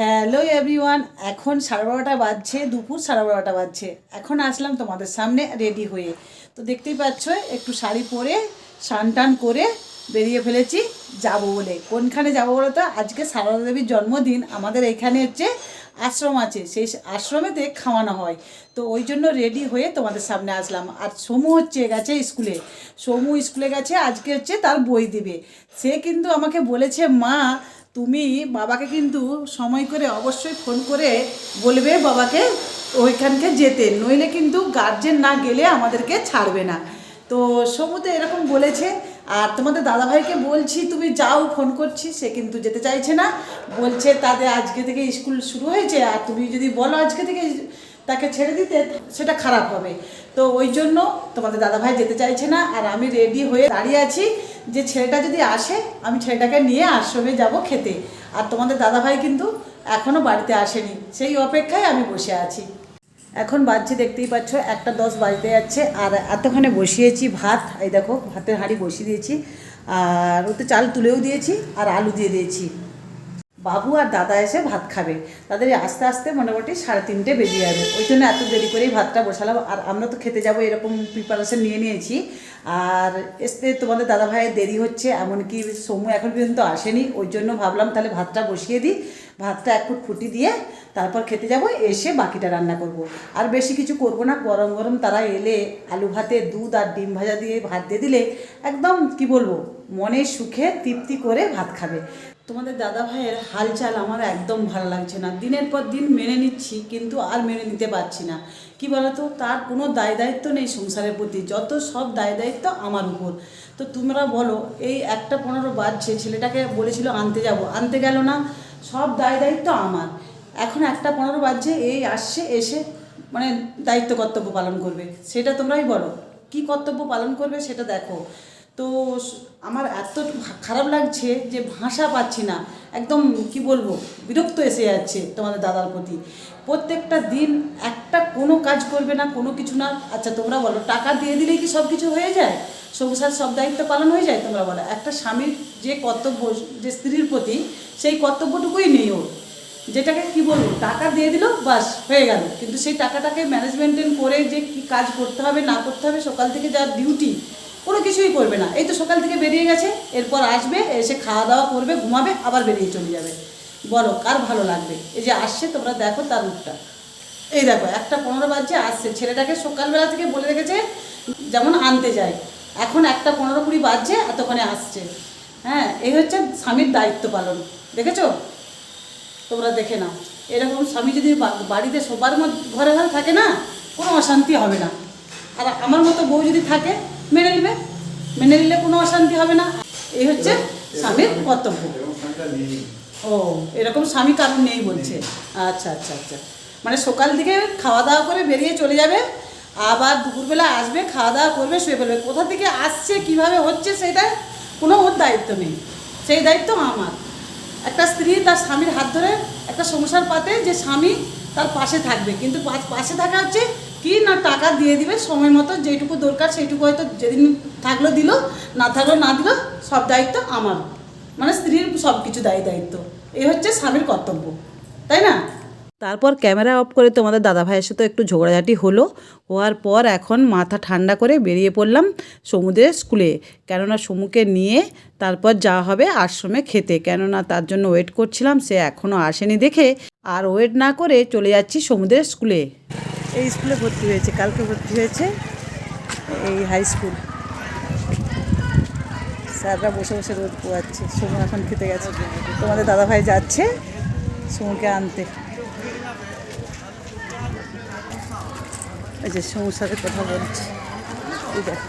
Hello everyone এখন সাড়ে বারোটা বাজছে, দুপুর সাড়ে বারোটা বাজছে। এখন আসলাম তোমাদের সামনে রেডি হয়ে। তো দেখতেই পাচ্ছ, একটু শাড়ি পরে সান টান করে বেরিয়ে ফেলেছি, যাব বলে। কোনখানে যাব বলো তো? আজকে সারদা দেবীর জন্মদিন। আমাদের এখানে হচ্ছে আশ্রম আছে, সেই আশ্রমেতে খাওয়ানো হয়। তো ওই জন্য রেডি হয়ে তোমাদের সামনে আসলাম। আর সমু হচ্ছে গেছে স্কুলে। সমু স্কুলে গেছে, আজকে হচ্ছে তার বই দিবে। সে কিন্তু আমাকে বলেছে, মা, তুমি বাবাকে কিন্তু সময় করে অবশ্যই ফোন করে বলবে বাবাকে ওইখানকে যেতে। নইলে কিন্তু গার্জেন না গেলে আমাদেরকে ছাড়বে না। তো সমুদ্রে এরকম বলেছে আর তোমাদের দাদাভাইকে বলছি, তুমি যাও ফোন করছি। সে কিন্তু যেতে চাইছে না। বলছে, তাদের আজকে থেকে স্কুল শুরু হয়েছে আর তুমি যদি বলো আজকে থেকে তাকে ছেড়ে দিতে, সেটা খারাপ হবে। তো ওই জন্য তোমাদের দাদাভাই যেতে চাইছে না আর আমি রেডি হয়ে দাঁড়িয়ে আছি যে ছেলেটা যদি আসে, আমি ছেলেটাকে নিয়ে আশ্রমে যাব খেতে। আর তোমাদের দাদাভাই কিন্তু এখনও বাড়িতে আসেনি। সেই অপেক্ষায় আমি বসে আছি। এখন বাজছে, দেখতেই পাচ্ছ, একটা দশ বাজতে যাচ্ছে। আর এতখানে বসিয়েছি ভাত, এই দেখো, ভাতের হাঁড়ি বসিয়ে দিয়েছি। আর ওতে চাল তুলেও দিয়েছি, আর আলু দিয়ে দিয়েছি। বাবু আর দাদা এসে ভাত খাবে। তাদের আস্তে আস্তে মোটামুটি সাড়ে তিনটে বেজে যাবে। ওই জন্য এত দেরি করেই ভাতটা বসালাম। আর আমরা তো খেতে যাব, এরকম প্রিপারেশন নিয়ে নিয়েছি। আর এসতে তোমাদের দাদা ভাইয়ের দেরি হচ্ছে, এমনকি সমু এখন পর্যন্ত আসেনি। ওই জন্য ভাবলাম তাহলে ভাতটা বসিয়ে দিই। ভাতটা এক ফুট ফুটি দিয়ে তারপর খেতে যাব, এসে বাকিটা রান্না করব। আর বেশি কিছু করব না, গরম গরম তারা এলে আলু ভাতে দুধ আর ডিম ভাজা দিয়ে ভাত দিয়ে দিলে একদম কি বলব, মনের সুখে তৃপ্তি করে ভাত খাবে। তোমাদের দাদা ভাইয়ের হালচাল আমার একদম ভালো লাগছে না। দিনের পর দিন মেনে নিচ্ছি, কিন্তু আর মেনে নিতে পারছি না। কি বলতো? তার কোনো দায় দায়িত্ব নেই সংসারের প্রতি, যত সব দায় দায়িত্ব আমার উপর। তো তোমরা বলো, এই একটা পনেরো বাজছে, ছেলেটাকে বলেছিল আনতে যাব। আনতে গেল না, সব দায় দায়িত্ব আমার। এখন একটা পনেরো বাজছে, এই আসছে, এসে মানে দায়িত্ব কর্তব্য পালন করবে। সেটা তোমরাই বলো। কি কর্তব্য পালন করবে সেটা দেখো। তো আমার এত খারাপ লাগছে যে ভাষা পাচ্ছি না। একদম কি বলব, বিরক্ত এসে যাচ্ছে তোমাদের দাদার প্রতি। প্রত্যেকটা দিন একটা কোনো কাজ করবে না, কোনো কিছু না। আচ্ছা তোমরা বলো, টাকা দিয়ে দিলেই কি সব কিছু হয়ে যায়? সংসার সব দায়িত্ব পালন হয়ে যায় তোমরা বলো? একটা স্বামীর যে কর্তব্য, যে স্ত্রীর প্রতি সেই কর্তব্যটুকুই নেই ওর। যেটাকে কি বলব, টাকা দিয়ে দিল, বাস, হয়ে গেল। কিন্তু সেই টাকাটাকে ম্যানেজমেন্টেন করে যে কি কাজ করতে হবে, না করতে হবে, সকাল থেকে যা ডিউটি কোনো কিছুই করবে না। এই তো সকাল থেকে বেরিয়ে গেছে, এরপর আসবে, এসে খাওয়া দাওয়া করবে, ঘুমাবে, আবার বেরিয়ে চলে যাবে। বলো, কার ভালো লাগবে? এই যে আসছে, তোমরা দেখো তার রূপটা। এই দেখো, একটা পনেরো বাজছে, আসছে। ছেলেটাকে সকালবেলা থেকে বলে রেখেছে, যেমন আনতে যায়। এখন একটা পনেরো কুড়ি বাজছে, এতক্ষণে আসছে। হ্যাঁ এই হচ্ছে স্বামীর দায়িত্ব পালন। দেখেছ? তোমরা দেখে নাও। এরকম স্বামী যদি বাড়িতে সবার ঘরে ঘরে থাকে না, কোনো অশান্তি হবে না। আর আমার মতো বউ যদি থাকে মেনে নেবে। মেনে নিলে কোনো অশান্তি হবে না। এই হচ্ছে স্বামীর কর্তব্য। ও, এরকম স্বামী কারণ নেই বলছে। আচ্ছা আচ্ছা আচ্ছা। মানে সকাল থেকে খাওয়া দাওয়া করে বেরিয়ে চলে যাবে, আবার দুপুরবেলা আসবে, খাওয়া দাওয়া করবে, শুয়ে পড়বে। কোথা থেকে আসছে, কীভাবে হচ্ছে সেটা কোনো ওর দায়িত্ব নেই। সেই দায়িত্ব আমার। একটা স্ত্রী তার স্বামীর হাত ধরে একটা সংসার পাতে যে স্বামী তার পাশে থাকবে। কিন্তু পাশে থাকা হচ্ছে কি না টাকা দিয়ে দিবে, সময় মতো যেটুকু দরকার সেইটুকু হয়তো যেদিন থাকল দিল, না থাকল না দিল, সব দায়িত্ব আমার। মানে স্ত্রীর সব কিছু দায়ী দায়িত্ব। এই হচ্ছে স্বামীর কর্তব্য, তাই না? তারপর ক্যামেরা অফ করে তোমাদের দাদা ভাইয়ের সাথে একটু ঝগড়াঝাটি হলো। হওয়ার পর এখন মাথা ঠান্ডা করে বেরিয়ে পড়লাম সমুদ্রের স্কুলে কেননা সমুকে নিয়ে তারপর যাওয়া হবে আশ্রমে খেতে। কেননা তার জন্য ওয়েট করছিলাম, সে এখনও আসেনি দেখে। আর ওয়েট না করে চলে যাচ্ছি সমুদ্রের স্কুলে এই স্কুলে ভর্তি হয়েছে, কালকে ভর্তি হয়েছে এই হাই স্কুল স্যাররা বসে বসে রোদ পোয়াচ্ছে সমু এখন খেতে গেছে। তোমাদের দাদাভাই যাচ্ছে সমুকে আনতে। এই যে সমুর সাথে কথা বলছি। এই দেখো।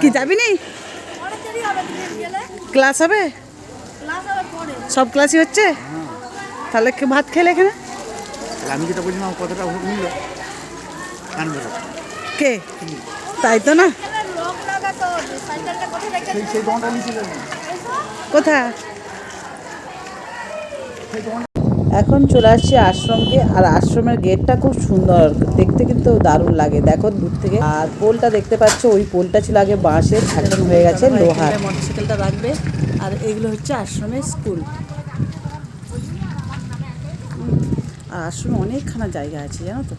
কি, যাবি নি? ক্লাস হবে? সব ক্লাসই হচ্ছে? তাহলে ভাত খেলে এখানে? আমি যেটা বলছিলাম কতটা ভোট নিল। আনবে কে? তাই তো না? কোথা এখন চলে আসছি আশ্রমকে আর আশ্রমের গেটটা খুব সুন্দর। দেখতে কিন্তু দারুণ লাগে। দেখো দূর থেকে। আর পোলটা দেখতে পাচ্ছ ওই পোলটা ছিল আগে বাঁশের এখন হয়ে গেছে লোহার। মোটরসাইকেলটা রাখবে। আর এগুলো হচ্ছে আশ্রমের স্কুল আর আশ্রমে অনেকখানা জায়গা আছে, জানো তো?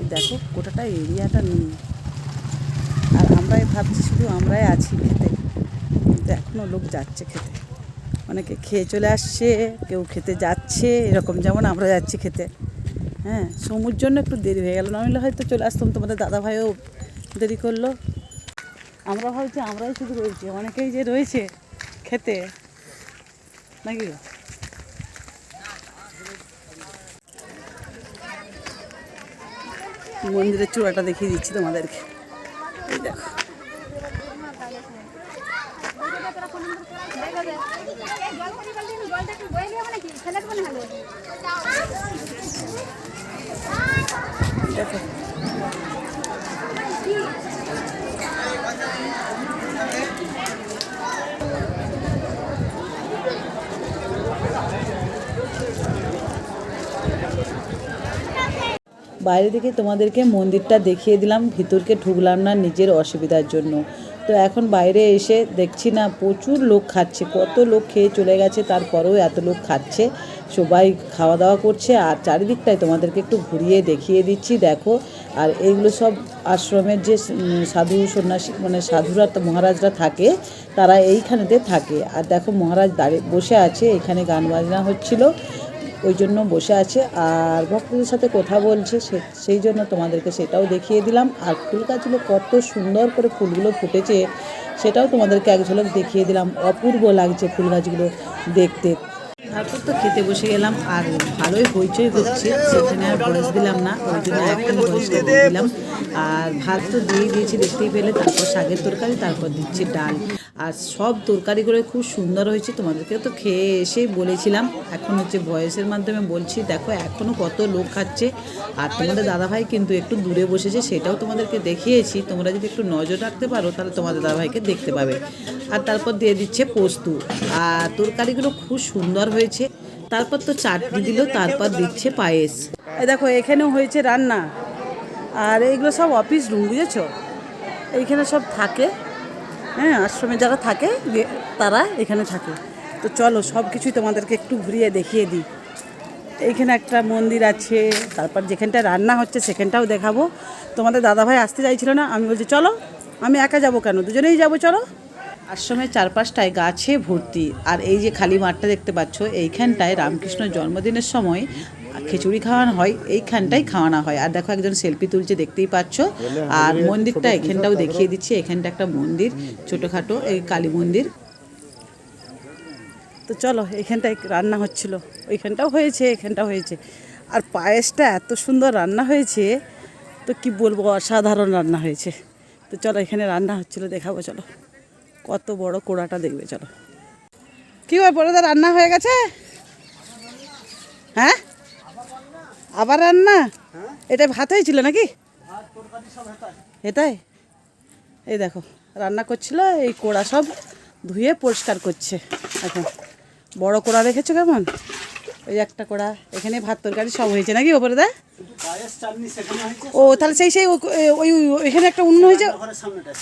এই দেখো, গোটাটা এরিয়াটা নেই আর আমরাই ভাবছি শুধু আমরাই আছি খেতে, কিন্তু এখনও লোক যাচ্ছে খেতে। অনেকে খেয়ে চলে আসছে, কেউ খেতে যাচ্ছে, এরকম যেমন আমরা যাচ্ছি খেতে। হ্যাঁ সমুর জন্য একটু দেরি হয়ে গেল নইলে হয়তো চলে আসতাম, তোমাদের দাদা ভাইও দেরি করল। আমরা ভাবছি আমরাই শুধু রয়েছি, অনেকেই যে রয়েছে খেতে। নাকি? মন্দিরের চূড়াটা দেখিয়ে দিচ্ছি তোমাদেরকে। দেখো। দেখো। বাইরে থেকে তোমাদেরকে মন্দিরটা দেখিয়ে দিলাম, ভিতরকে ঢুকলাম না নিজের অসুবিধার জন্য। তো এখন বাইরে এসে দেখছি না, প্রচুর লোক খাচ্ছে, কত লোক খেয়ে চলে গেছে, তারপরেও এত লোক খাচ্ছে, সবাই খাওয়া দাওয়া করছে, আর চারিদিকটায় তোমাদেরকে একটু ঘুরিয়ে দেখিয়ে দিচ্ছি, দেখো। আর এইগুলো সব আশ্রমের যে সাধু সন্ন্যাসী মানে সাধুরা, মহারাজরা থাকে, তারা এইখানেতে থাকে। আর দেখো মহারাজ দাঁড়িয়ে বসে আছে, এখানে গান বাজনা হচ্ছিল। ওই জন্য বসে আছে আর ভক্তদের সাথে কথা বলছে সেই জন্য তোমাদেরকে সেটাও দেখিয়ে দিলাম। আর ফুল গাছগুলো কত সুন্দর করে ফুলগুলো ফুটেছে, সেটাও তোমাদেরকে এক ঝলক দেখিয়ে দিলাম। অপূর্ব লাগছে ফুল গাছগুলো দেখতে। তারপর তো খেতে বসে গেলাম, আর ভালোই হইচই হচ্ছে, সেখানে আর বয়স দিলাম না, ওই জন্য এখন বয়সটা দিলাম। আর ভাত তো দিয়ে দিয়েছি, দেখতেই পেলে, তারপর শাকের তরকারি, তারপর দিচ্ছি ডাল। আর সব তরকারিগুলো খুব সুন্দর হয়েছে তোমাদেরকে তো খেয়ে এসেই বলেছিলাম। এখন হচ্ছে বয়সের মাধ্যমে বলছি, দেখো এখনও কত লোক খাচ্ছে। আর তোমাদের দাদাভাই কিন্তু একটু দূরে বসেছে, সেটাও তোমাদেরকে দেখিয়েছি। তোমরা যদি একটু নজর রাখতে পারো, তাহলে তোমাদের দাদাভাইকে দেখতে পাবে। আর তারপর দিয়ে দিচ্ছে পোস্ত। আর তরকারিগুলো খুব সুন্দর হয়েছে তারপর তো চাটনি দিল, তারপর দিচ্ছে পায়েস। দেখো, এখানেও হয়েছে রান্না। আর এইগুলো সব অফিস রুম বুঝেছ? এইখানে সব থাকে। হ্যাঁ আশ্রমে যারা থাকে তারা এখানে থাকে। তো চলো সব কিছুই তোমাদেরকে একটু ঘুরিয়ে দেখিয়ে দিই। এইখানে একটা মন্দির আছে, তারপর যেখানটা রান্না হচ্ছে সেখানটাও দেখাবো। তোমাদের দাদাভাই আসতে চাইছিল না, আমি বলছি, চলো, আমি একা যাব কেন? দুজনেই যাব, চলো। আশ্রমের চারপাশটায় গাছে ভর্তি। আর এই যে খালি মাঠটা দেখতে পাচ্ছ, এইখানটায় রামকৃষ্ণর জন্মদিনের সময় খিচুড়ি খাওয়ানো হয় এইখানটাই খাওয়ানো হয়। আর দেখো একজন সেলফি তুলছে, দেখতেই পাচ্ছ। আর মন্দিরটা এখানটাও দেখিয়ে দিচ্ছি, এখানটা একটা মন্দির, ছোটোখাটো এই কালী মন্দির। তো চলো, এখানটায় রান্না হচ্ছিল। ওইখানটাও হয়েছে, এখানটাও হয়েছে। আর পায়েসটা এত সুন্দর রান্না হয়েছে, তো কি বলব, অসাধারণ রান্না হয়েছে। তো চলো, এখানে রান্না হচ্ছিল, দেখাবো, চলো। কত বড় কোড়াটা দেখবে চলো। কি হয় বড়দা রান্না হয়ে গেছে? হ্যাঁ? আবার রান্না? এটা ভাত হয়েছিল নাকি? এটাই। এই দেখো রান্না করছিল এই কোড়া সব ধুয়ে পরিষ্কার করছে। এখন বড় কোড়া রেখেছো কেমন? ওই একটা কোড়া এখানে ভাত তরকারি সব হয়েছে নাকি ওপরে দা ও তাহলে সেই সেই ও- ওই ওইখানে একটা উন্ন হয়েছে।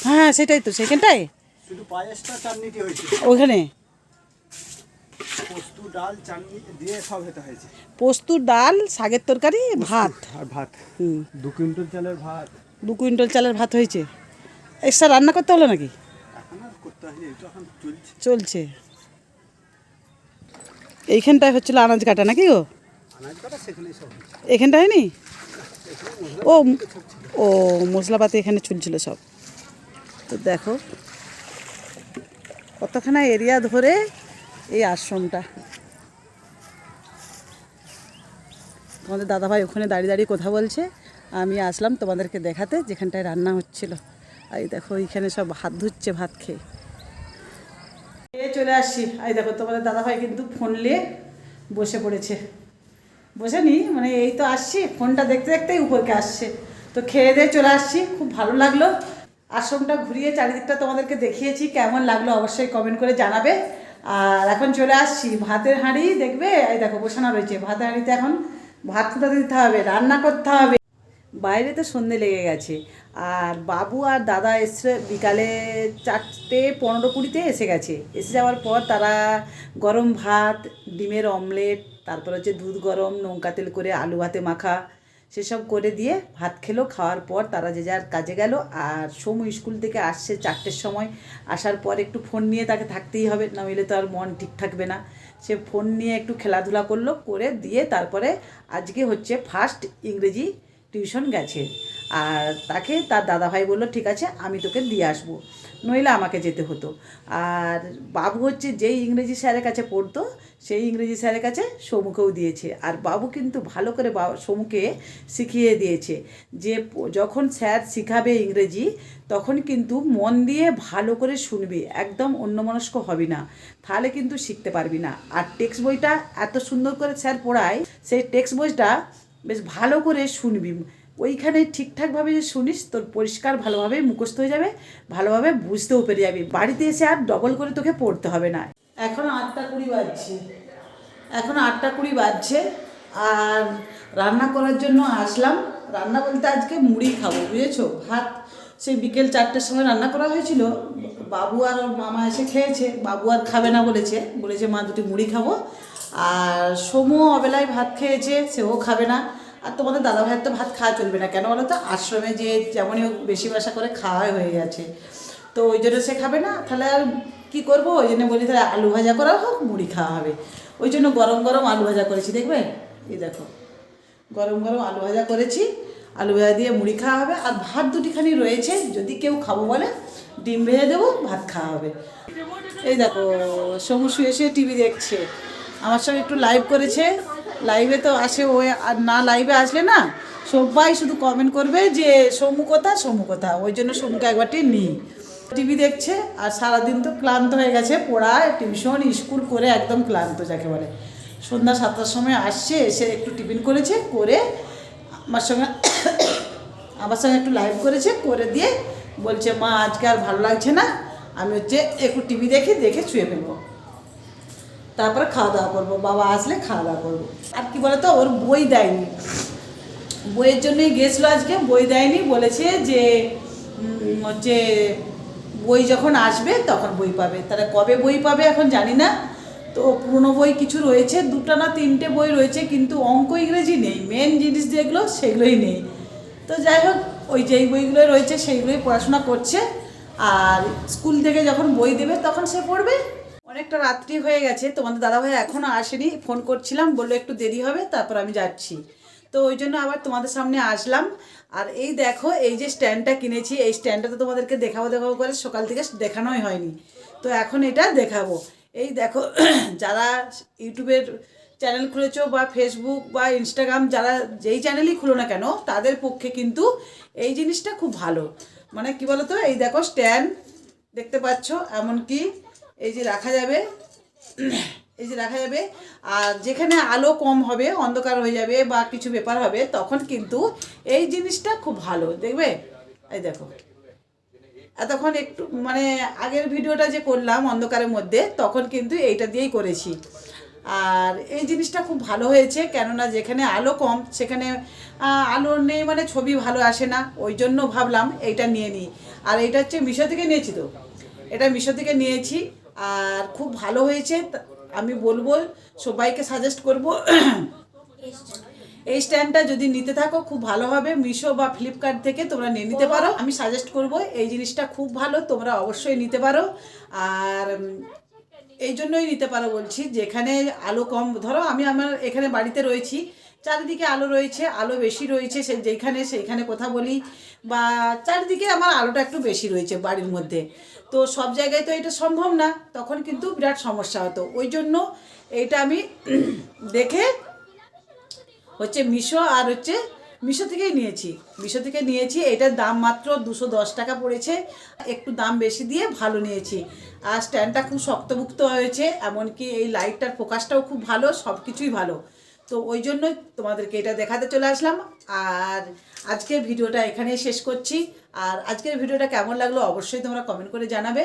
হ্যাঁ সেটাই তো সেখানটায়? শুধু পায়েসটা চাটনিটি হয়েছে। পোস্ত ডাল চাটনি দিয়ে সব হেতে হয়েছে। পোস্ত ডাল শাকের তরকারি ভাত। আর ভাত। হুম। দু কুইন্টাল চালের ভাত। দু কুইন্টাল চালের ভাত হয়েছে। এক্সট্রা রান্না করতে হলো নাকি? এখন আর করতে হয়নি এখন চলছে। চলছে। এইখানটায় হচ্ছিল আনাজ কাটা নাকি ও আনাজ কাটা সেখানেই সব এখানটা হয়নি? ও ও মশলাপাতি এখানে চলছিল সব। তো দেখো কতখানা এরিয়া ধরে এই আশ্রমটা? তোমাদের দাদাভাই ওখানে দাঁড়িয়ে দাঁড়িয়ে কথা বলছে। আমি আসলাম তোমাদেরকে দেখাতে, যেখানটায় রান্না হচ্ছিল। এই দেখো, এইখানে সব হাত ধুচ্ছে ভাত খেয়ে। এ চলে আসছি। এই দেখো, তোমাদের দাদাভাই কিন্তু ফোন নিয়ে বসে পড়েছে। বসেনি মানে এই তো আসছি, ফোনটা দেখতে দেখতেই উপরকে আসছে। তো খেয়ে দিয়ে চলে আসছি, খুব ভালো লাগল। আশ্রমটা ঘুরিয়ে চারিদিকটা তোমাদেরকে দেখিয়েছি, কেমন লাগল অবশ্যই কমেন্ট করে জানাবে। আর এখন চলে আসছি, ভাতের হাঁড়ি দেখবে? এই দেখো, বসানো রয়েছে। ভাতের হাঁড়িতে এখন ভাত ফুটাতে দিতে হবে, রান্না করতে হবে। বাইরে তো সন্ধে লেগে গেছে। আর বাবু আর দাদা এসে বিকালে চারটে পনেরো কুড়িতে এসে গেছে। এসে যাওয়ার পর তারা গরম ভাত, ডিমের অমলেট, তারপর হচ্ছে দুধ গরম, নৌকা তেল করে আলু ভাতে মাখা সেসব করে দিয়ে ভাত খেলো, খাওয়ার পর তারা যে যার কাজে গেল আর সোমু স্কুল থেকে আসছে চারটের সময়। আসার পর একটু ফোন নিয়ে তাকে থাকতেই হবে নইলে তো আর মন ঠিক থাকবে না। সে ফোন নিয়ে একটু খেলাধুলা করল, করে দিয়ে তারপরে আজকে হচ্ছে ফার্স্ট ইংরেজি টিউশন গেছে। আর তাকে তার দাদাভাই বলল, ঠিক আছে, আমি তোকে দিয়ে আসব। নইলে আমাকে যেতে হতো। আর বাবু হচ্ছে যেই ইংরেজি স্যারের কাছে পড়তো, সেই ইংরেজি স্যারের কাছে সমুকেও দিয়েছে। আর বাবু কিন্তু ভালো করে সমুকে শিখিয়ে দিয়েছে যে যখন স্যার শিখাবে ইংরেজি, তখন কিন্তু মন দিয়ে ভালো করে শুনবি, একদম অন্যমনস্ক হবি না। তাহলে কিন্তু শিখতে পারবি না। আর টেক্সট বইটা এত সুন্দর করে স্যার পড়ায়, সেই টেক্সট বইটা বেশ ভালো করে শুনবি। ওইখানে ঠিকঠাকভাবে যে শুনিস, তোর পরিষ্কার ভালোভাবে মুখস্থ হয়ে যাবে, ভালোভাবে বুঝতেও পেরে যাবি। বাড়িতে এসে আর ডবল করে তোকে পড়তে হবে না। এখন আটটা কুড়ি বাজছে। এখন আটটা কুড়ি বাজছে, আর রান্না করার জন্য আসলাম। রান্না বলতে আজকে মুড়ি খাব, বুঝেছ? ভাত, সেই বিকেল চারটের সময় রান্না করা হয়েছিল। বাবু আর মামা এসে খেয়েছে, বাবু আর খাবে না বলেছে। বলেছে, মা, দুটি মুড়ি খাব। আর সমু অবেলায় ভাত খেয়েছে, সেও খাবে না। আর তোমাদের দাদা ভাইয়ের তো ভাত খাওয়া চলবে না। কেন বলো তো? আশ্রমে যে যেমনই হোক বেশি বাসা করে খাওয়াই হয়ে গেছে। তো ওই জন্য সে খাবে না। তাহলে আর কী করব? ওই জন্য বলি তাহলে আলু ভাজা করা হোক, মুড়ি খাওয়া হবে। ওই জন্য গরম গরম আলু ভাজা করেছি, দেখবে? এই দেখো। গরম গরম আলু ভাজা করেছি। আলু ভাজা দিয়ে মুড়ি খাওয়া হবে। আর ভাত দুটিখানি রয়েছে। যদি কেউ খাব বলে, ডিম ভেজে দেবো, ভাত খাওয়া হবে। এই দেখো সমু শুয়ে শুয়ে টিভি দেখছে। আমার সঙ্গে একটু লাইভ করেছে। লাইভে তো আসে, ও আর না লাইভে আসলে না, সবাই শুধু কমেন্ট করবে যে সমু কথা সমু কথা ওই জন্য সমুকে একবারটি নিই। টিভি দেখছে, আর সারাদিন তো ক্লান্ত হয়ে গেছে, পড়ায় টিউশন স্কুল করে একদম ক্লান্ত যাকে বলে। সন্ধ্যা সাতটার সময় আসছে, এসে একটু টিফিন করেছে, করে আমার সঙ্গে আমার সঙ্গে একটু লাইভ করেছে, করে দিয়ে বলছে, মা, আজকে আর ভালো লাগছে না। আমি হচ্ছে একটু টিভি দেখি, দেখে শুয়ে ফেলব। তারপরে খাওয়া দাওয়া করব, বাবা আসলে খাওয়া দাওয়া করব। আর কি বলতো, ওর বই দেয়নি। বইয়ের জন্যই গেছিল আজকে, বই দেয়নি, বলেছে যে হচ্ছে বই যখন আসবে তখন বই পাবে। তারা কবে বই পাবে এখন জানি না। তো পুরনো বই কিছু রয়েছে, দুটো না তিনটে বই রয়েছে, কিন্তু অঙ্ক ইংরেজি নেই। মেন জিনিস যেগুলো, সেগুলোই নেই। তো যাই হোক, ওই যেই বইগুলো রয়েছে, সেইগুলোই পড়াশোনা করছে। আর স্কুল থেকে যখন বই দেবে, তখন সে পড়বে। অনেকটা রাত্রি হয়ে গেছে, তোমাদের দাদা দাদাভাই এখনও আসেনি, ফোন করছিলাম, বলল একটু দেরি হবে, তারপর আমি যাচ্ছি। তো ওই জন্য আবার তোমাদের সামনে আসলাম। আর এই দেখো, এই যে স্ট্যান্ডটা কিনেছি, এই স্ট্যান্ডটা তো তোমাদেরকে দেখাবো দেখাবো করে সকাল থেকে দেখানোই হয়নি। তো এখন এটা দেখাবো। এই দেখো, যারা ইউটিউবের চ্যানেল খুলেছো বা ফেসবুক বা ইনস্টাগ্রাম, যারা যেই চ্যানেলই খুলো না কেন, তাদের পক্ষে কিন্তু এই জিনিসটা খুব ভালো। মানে কি বলতো, এই দেখো স্ট্যান্ড, দেখতে পাচ্ছ, এমনকি এই যে রাখা যাবে, এই যে রাখা যাবে। আর যেখানে আলো কম হবে, অন্ধকার হয়ে যাবে বা কিছু ব্যাপার হবে, তখন কিন্তু এই জিনিসটা খুব ভালো। দেখবে? এই দেখো। এতক্ষণ একটু মানে আগের ভিডিওটা যে করলাম অন্ধকারের মধ্যে, তখন কিন্তু এইটা দিয়েই করেছি। আর এই জিনিসটা খুব ভালো হয়েছে, কেননা যেখানে আলো কম, সেখানে আলো নেই মানে ছবি ভালো আসে না। ওই জন্য ভাবলাম এইটা নিয়ে নিই। আর এইটা হচ্ছে মিশো থেকে নিয়েছি তো। এটা মিশো থেকে নিয়েছি। আর খুব ভালো হয়েছে আমি বলব, সবাইকে সাজেস্ট করব। এই স্ট্যান্ডটা যদি নিতে থাকো, খুব ভালো হবে। মিশো বা ফ্লিপকার্ট থেকে তোমরা নিয়ে নিতে পারো। আমি সাজেস্ট করব, এই জিনিসটা খুব ভালো, তোমরা অবশ্যই নিতে পারো। আর এই জন্যই নিতে পারো বলছি, যেখানে আলো কম, ধরো আমি আমার এখানে বাড়িতে রয়েছি, চারিদিকে আলো রয়েছে, আলো বেশি রয়েছে, সে যেখানে সেইখানে কথা বলি, বা চারিদিকে আমার আলোটা একটু বেশি রয়েছে বাড়ির মধ্যে। তো সব জায়গায় তো এটা সম্ভব না, তখন কিন্তু বিরাট সমস্যা হতো। ওই জন্য এইটা আমি দেখে হচ্ছে মিশো আর হচ্ছে মিশো থেকেই নিয়েছি। মিশো থেকে নিয়েছি, এটার দাম মাত্র দুশো দশ টাকা পড়েছে। একটু দাম বেশি দিয়ে ভালো নিয়েছি। আর স্ট্যান্ডটা খুব শক্তভুক্ত হয়েছে, এমনকি এই লাইটটার ফোকাসটাও খুব ভালো, সব কিছুই ভালো। তো ওই জন্য তোমাদেরকে এটা দেখাতে চলে আসলাম। আর আজকে ভিডিওটা এখানেই শেষ করছি। আর আজকের ভিডিওটা কেমন লাগল অবশ্যই তোমরা কমেন্ট করে জানাবে।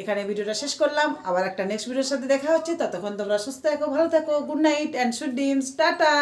এখানে ভিডিওটা শেষ করলাম। আবার একটা নেক্সট ভিডিওর সাথে দেখা হচ্ছে। ততক্ষণ তোমরা সুস্থ থাকো, ভালো থাকো good night and sweet dreams tata!